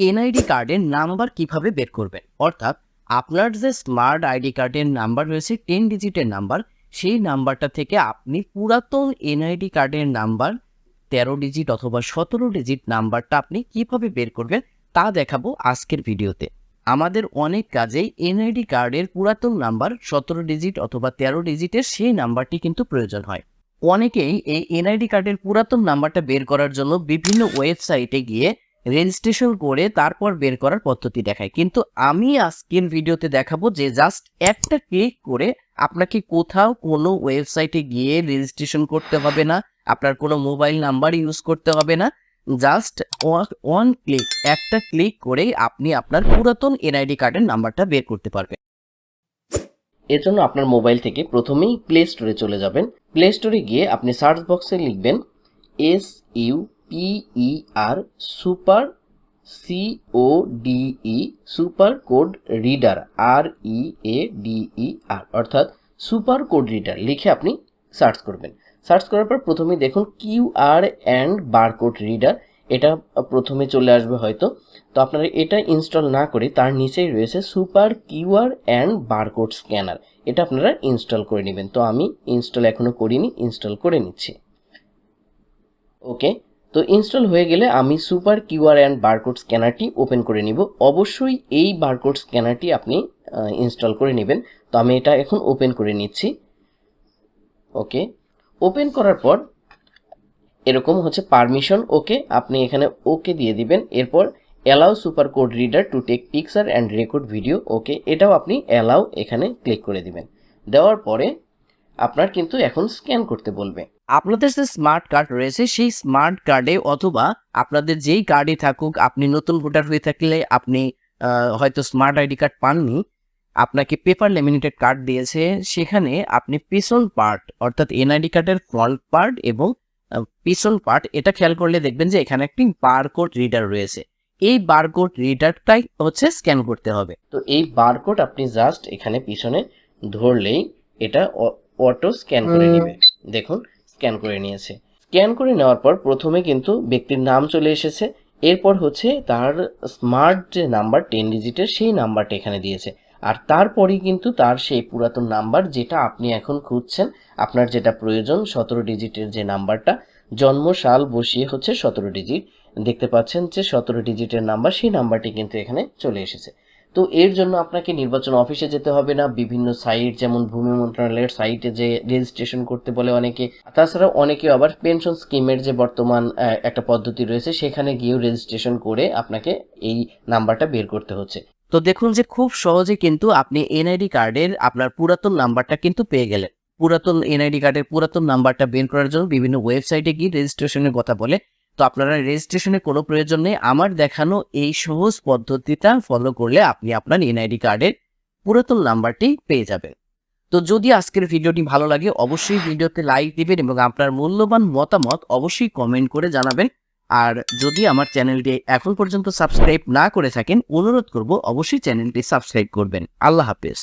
NID কার্ডের number কীভাবে বের করবেন? অর্থাৎ আপনার যে স্মার্ট আইডি কার্ডের নাম্বার রয়েছে টেন ডিজিটের নাম্বার সেই নাম্বারটা থেকে আপনি পুরাতন এনআইডি কার্ডের নাম্বার তেরো ডিজিট অথবা সতেরো ডিজিট নাম্বারটা আপনি কীভাবে বের করবেন, তা দেখাবো আজকের ভিডিওতে। আমাদের অনেক কাজেই এনআইডি কার্ডের পুরাতন নাম্বার সতেরো ডিজিট অথবা তেরো ডিজিটের সেই নাম্বারটি কিন্তু প্রয়োজন হয়। অনেকেই এই এনআইডি কার্ডের পুরাতন নাম্বারটা বের করার জন্য বিভিন্ন ওয়েবসাইটে গিয়ে রেজিস্ট্রেশন করে তারপর বের করার পদ্ধতি দেখায়। কিন্তু আমি আজকের ভিডিওতে দেখাবো যে জাস্ট একটা ক্লিক করে আপনাকে কোথাও কোনো ওয়েবসাইটে গিয়ে রেজিস্ট্রেশন করতে হবে না, আপনার কোনো মোবাইল নাম্বার ইউজ করতে হবে না। জাস্ট ওয়ান ক্লিক একটা ক্লিক করেই আপনি আপনার পুরাতন এনআইডি কার্ডের নাম্বারটা বের করতে পারবেন। এর জন্য আপনার মোবাইল থেকে প্রথমেই প্লে স্টোরে চলে যাবেন। প্লে স্টোরে গিয়ে আপনি সার্চ বক্সে লিখবেন S U P E R super C O D E super code reader R E A D E R অর্থাৎ সুপার কোড রিডার লিখে আপনি সার্চ করবেন। সার্চ করার পর প্রথমে দেখুন Q R and barcode reader এটা প্রথমে চলে আসবে হয়তো। তো আপনারা এটা ইনস্টল না করে তার নিচেই রয়েছে super QR and barcode scanner এটা আপনারা ইনস্টল করে নেবেন। তো আমি ইনস্টল এখনও করিনি ইনস্টল করে নিচ্ছি। ওকে তো ইনস্টল হয়ে গেলে আমি সুপার কিউআর অ্যান্ড বারকোড স্ক্যানারটি ওপেন করে নিব। অবশ্যই এই বারকোড স্ক্যানারটি আপনি ইনস্টল করে নেবেন। তো আমি এটা এখন ওপেন করে নিচ্ছি। ওকে, ওপেন করার পর এরকম হচ্ছে পারমিশন, ওকে, আপনি এখানে ওকে দিয়ে দিবেন। এরপর allow super code reader to take picture and record video, okay, এটাও আপনি অ্যালাউ এখানে ক্লিক করে দিবেন। দেওয়ার পরে আপনার কিন্তু এখন স্ক্যান করতে বলবে। আপনাদের যে স্মার্ট কার্ড রয়েছে সেই স্মার্ট কার্ডে অথবা আপনাদের যেই কার্ডে থাকুক আপনি নতুন ভোটার হয়ে থাকলে আপনি হয়তো স্মার্ট আইডি কার্ড পাননি আপনাকে পেপার লেমিনেটেড কার্ড দিয়েছে সেখানে আপনি পিছন পার্ট অর্থাৎ এনআইডি কার্ডের ফ্রন্ট পার্ট এবং পিছন পার্ট এটা খেয়াল করলে দেখবেন যে এখানে একটি বারকোড রিডার রয়েছে। এই বারকোড রিডারটাই হচ্ছে স্ক্যান করতে হবে। তো এই বারকোড আপনি জাস্ট এখানে পিছনে ধরলেই এটা অটো স্ক্যান করে নেবে। দেখুন স্ক্যান করে নিয়েছে। স্ক্যান করে নেওয়ার পর প্রথমে কিন্তু ব্যক্তির নাম চলে এসেছে। এরপর হচ্ছে তার স্মার্ট যে নাম্বার টেন ডিজিটের সেই নাম্বারটা এখানে দিয়েছে। আর তারপরেই কিন্তু তার সেই পুরাতন নাম্বার যেটা আপনি এখন খুঁজছেন আপনার যেটা প্রয়োজন সতেরো ডিজিটের যে নাম্বারটা জন্ম সাল বসিয়ে হচ্ছে সতেরো ডিজিট দেখতে পাচ্ছেন যে সতেরো ডিজিটের নাম্বার সেই নাম্বারটি কিন্তু এখানে চলে এসেছে। তো এর জন্য আপনাকে নির্বাচন অফিসে যেতে হবে না। বিভিন্ন সাইট যেমন ভূমি মন্ত্রণালয়ের সাইটে যে রেজিস্ট্রেশন করতে বলে অনেকে। তাছাড়া অনেকে আবার পেনশন স্কিমের যে বর্তমান একটা পদ্ধতি রয়েছে, সেখানে গিয়েও রেজিস্ট্রেশন করে আপনাকে এই নাম্বারটা বের করতে হচ্ছে। তো দেখুন যে খুব সহজে কিন্তু আপনি এনআইডি কার্ডের আপনার পুরাতন নাম্বারটা কিন্তু পেয়ে গেলেন। পুরাতন এনআইডি কার্ডের পুরাতন নাম্বারটা বের করার জন্য বিভিন্ন ওয়েবসাইটে গিয়ে রেজিস্ট্রেশনের কথা বলে তো আপনারা রেজিস্ট্রেশনের কোনো প্রয়োজন নেই। আমার দেখানো এই সহজ পদ্ধতিটা ফলো করলে আপনি আপনার এনআইডি কার্ডের পুরাতন নাম্বারটি পেয়ে যাবেন। তো যদি আজকের ভিডিওটি ভালো লাগে, অবশ্যই ভিডিওতে লাইক দিবেন এবং আপনার মূল্যবান মতামত অবশ্যই কমেন্ট করে জানাবেন। আর যদি আমার চ্যানেলটি এখন পর্যন্ত সাবস্ক্রাইব না করে থাকেন, অনুরোধ করব অবশ্যই চ্যানেলটি সাবস্ক্রাইব করবেন। আল্লাহ হাফেজ।